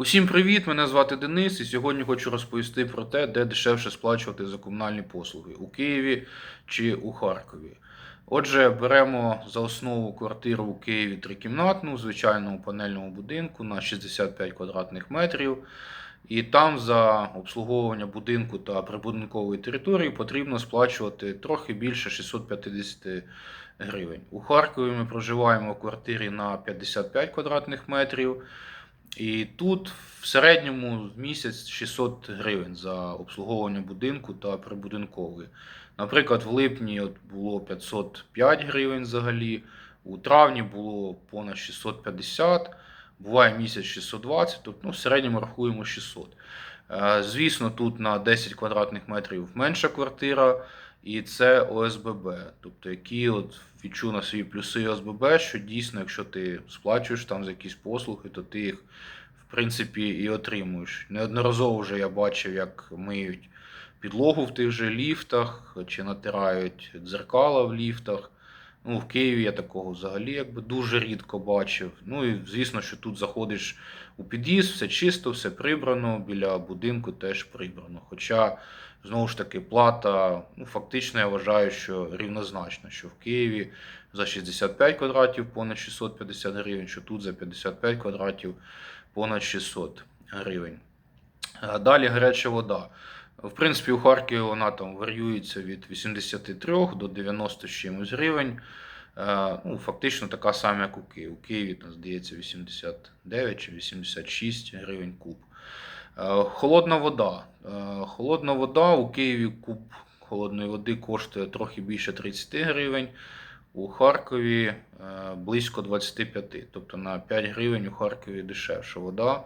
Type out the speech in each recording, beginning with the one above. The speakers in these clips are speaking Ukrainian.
Усім привіт! Мене звати Денис, і сьогодні хочу розповісти про те, де дешевше сплачувати за комунальні послуги у Києві чи у Харкові. Отже, беремо за основу квартиру у Києві трикімнатну, звичайному панельному будинку на 65 квадратних метрів. І там за обслуговування будинку та прибудинкової території потрібно сплачувати трохи більше 650 гривень. У Харкові ми проживаємо в квартирі на 55 квадратних метрів. І тут в середньому в місяць 600 гривень за обслуговування будинку та прибудинкової. Наприклад, в липні от було 505 гривень взагалі, у травні було понад 650, буває місяць 620, тобто ну, в середньому рахуємо 600. Е, Звісно, тут на 10 квадратних метрів менша квартира, і це ОСББ, тобто які от відчув на свої плюси ОСББ, що дійсно, якщо ти сплачуєш там за якісь послуги, то ти їх в принципі і отримуєш. Неодноразово вже я бачив, як миють підлогу в тих же ліфтах чи натирають дзеркала в ліфтах. Ну, в Києві я такого взагалі якби дуже рідко бачив. Ну і звісно, що тут заходиш у під'їзд, все чисто, все прибрано, біля будинку теж прибрано. Хоча, знову ж таки, плата, ну, фактично я вважаю, що рівнозначна, що в Києві за 65 квадратів понад 650 гривень, що тут за 55 квадратів понад 600 гривень. Е, Далі гаряча вода. В принципі, у Харкові вона там варіюється від 83 до 90 з чимось гривень. Е, Ну, фактично така сама, як у Києві. У Києві, там, здається, 89 чи 86 гривень куб. Е, Холодна вода. Е, Холодна вода у Києві куб холодної води коштує трохи більше 30 гривень. У Харкові близько 25. Тобто на 5 гривень у Харкові дешевша вода.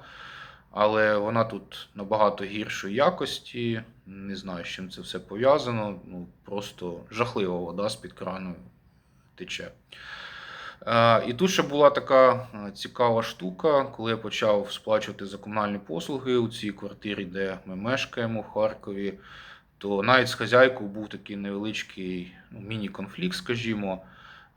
Але вона тут набагато гіршої якості. Не знаю, з чим це все пов'язано. Ну, просто жахлива вода з-під крану тече. Е, І тут ще була така е, цікава штука, коли я почав сплачувати за комунальні послуги у цій квартирі, де ми мешкаємо в Харкові, то навіть з хазяйкою був такий невеличкий ну, міні-конфлікт, скажімо.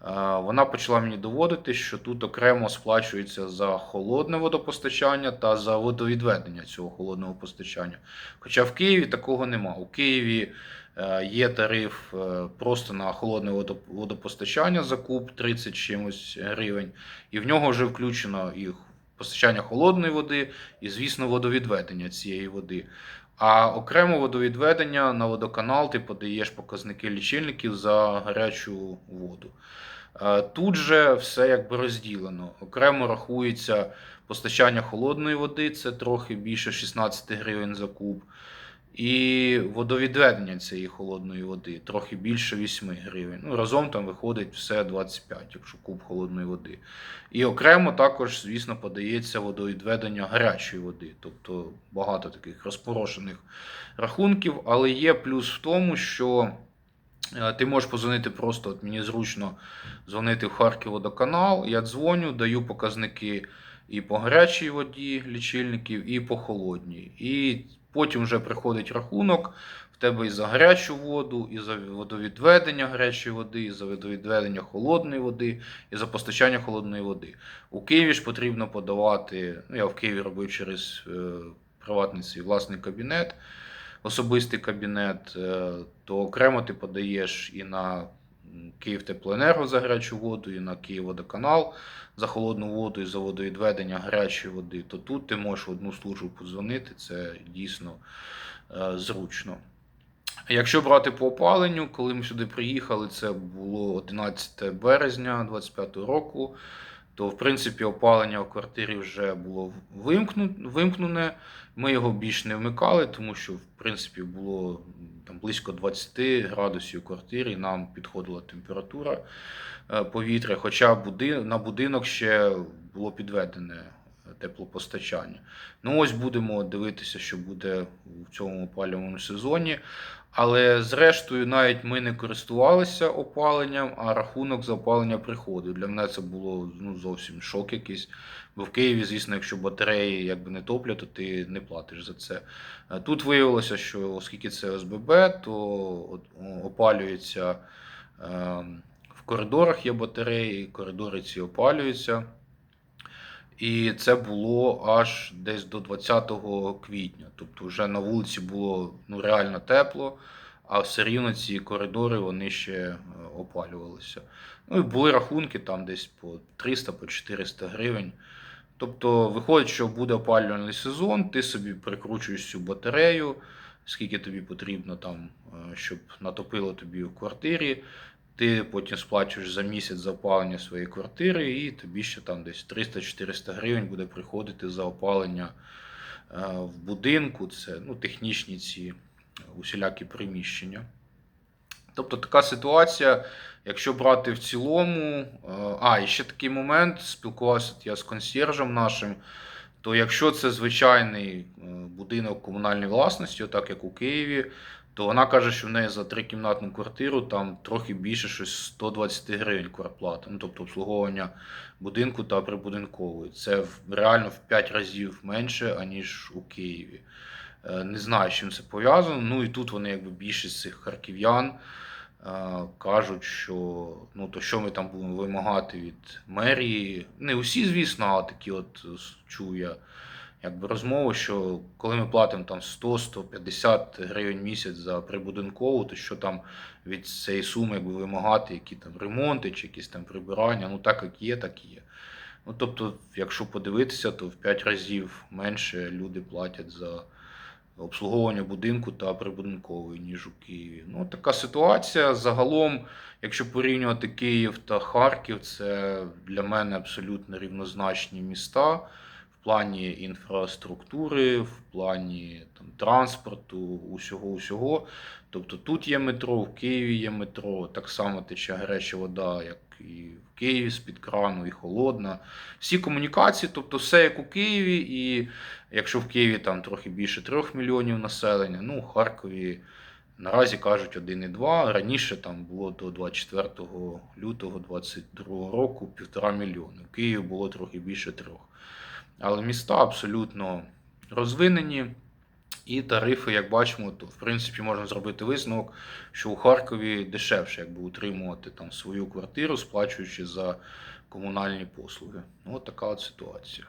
Е, Вона почала мені доводити, що тут окремо сплачується за холодне водопостачання та за водовідведення цього холодного постачання. Хоча в Києві такого нема. У Києві е, є тариф е, просто на холодне водо- водопостачання за куб 30 чимось гривень, і в нього вже включено і постачання холодної води, і, звісно, водовідведення цієї води. А окремо водовідведення на водоканал ти подаєш показники лічильників за гарячу воду. Е, Тут же все якби розділено. Окремо рахується постачання холодної води, це трохи більше 16 гривень за куб. І водовідведення цієї холодної води трохи більше 8 гривень. Ну, разом там виходить все 25, якщо куб холодної води. І окремо також, звісно, подається водовідведення гарячої води. Тобто багато таких розпорошених рахунків. Але є плюс в тому, що е, ти можеш позвонити просто, от мені зручно дзвонити в Харків водоканал. Я дзвоню, даю показники і по гарячій воді лічильників, і по холодній. І потім вже приходить рахунок. В тебе і за гарячу воду, і за водовідведення гарячої води, і за водовідведення холодної води, і за постачання холодної води. У Києві ж потрібно подавати. Ну, я в Києві робив через е, приватний свій власний кабінет, особистий кабінет, е, то окремо ти подаєш і на Київтеплоенерго за гарячу воду, і на Київводоканал за холодну воду і за водовідведення гарячої води, то тут ти можеш в одну службу подзвонити, це дійсно е, зручно. Якщо брати по опаленню, коли ми сюди приїхали, це було 11 березня 2025 року, то в принципі опалення в квартирі вже було вимкнене. Ми його більш не вмикали, тому що в принципі було там близько 20 градусів у квартирі, нам підходила температура е, повітря, хоча на будинок ще було підведене теплопостачання. Ну ось будемо дивитися, що буде в цьому опалювальному сезоні. Але зрештою, навіть ми не користувалися опаленням, а рахунок за опалення приходив. Для мене це було ну, зовсім шок якийсь. Бо в Києві, звісно, якщо батареї якби не топлять, то ти не платиш за це. Е, Тут виявилося, що оскільки це ОСББ, то опалюється е, в коридорах є батареї, коридори ці опалюються. І це було аж десь до 20 квітня. Тобто вже на вулиці було ну, реально тепло, а все рівно ці коридори вони ще е, опалювалися. Ну і були рахунки там десь по 300 по 400 гривень. Тобто виходить, що буде опалювальний сезон, ти собі прикручуєш цю батарею, скільки тобі потрібно там, е, щоб натопило тобі в квартирі. Ти потім сплачуєш за місяць за опалення своєї квартири, і тобі ще там десь 300-400 гривень буде приходити за опалення е, в будинку. Це ну, технічні ці усілякі приміщення. Тобто така ситуація, якщо брати в цілому. е, А, і ще такий момент, спілкувався я з консьєржем нашим. То якщо це звичайний е, будинок комунальної власності, так як у Києві, то вона каже, що в неї за трикімнатну квартиру там трохи більше щось 120 гривень квартплата. Ну, тобто обслуговування будинку та прибудинкової. Це реально в 5 разів менше, аніж у Києві. Е, Не знаю, з чим це пов'язано. Ну і тут вони, якби більшість цих харків'ян е, кажуть, що ну то що ми там будемо вимагати від мерії. Не усі, звісно, а такі от е, чую я якби розмову, що коли ми платимо там 100-150 гривень місяць за прибудинкову, то що там від цієї суми якби вимагати, які там ремонти чи якісь там прибирання, ну так як є, так і є. Ну тобто, якщо подивитися, то в 5 разів менше люди платять за обслуговування будинку та прибудинкової, ніж у Києві. Ну, така ситуація. Загалом, якщо порівнювати Київ та Харків, це для мене абсолютно рівнозначні міста плані інфраструктури, в плані там, транспорту, усього усього. Тобто тут є метро, в Києві є метро, так само тече гаряча вода, як і в Києві з-під крану, і холодна. Всі комунікації, тобто все як у Києві, і якщо в Києві там трохи більше 3 мільйонів населення, ну, в Харкові наразі кажуть 1,2. Раніше там було до 24 лютого 2022 року півтора мільйони. В Києві було трохи більше трьох. Але міста абсолютно розвинені. І тарифи, як бачимо, то в принципі можна зробити висновок, що у Харкові дешевше якби утримувати там свою квартиру, сплачуючи за комунальні послуги. Ну, от така от ситуація.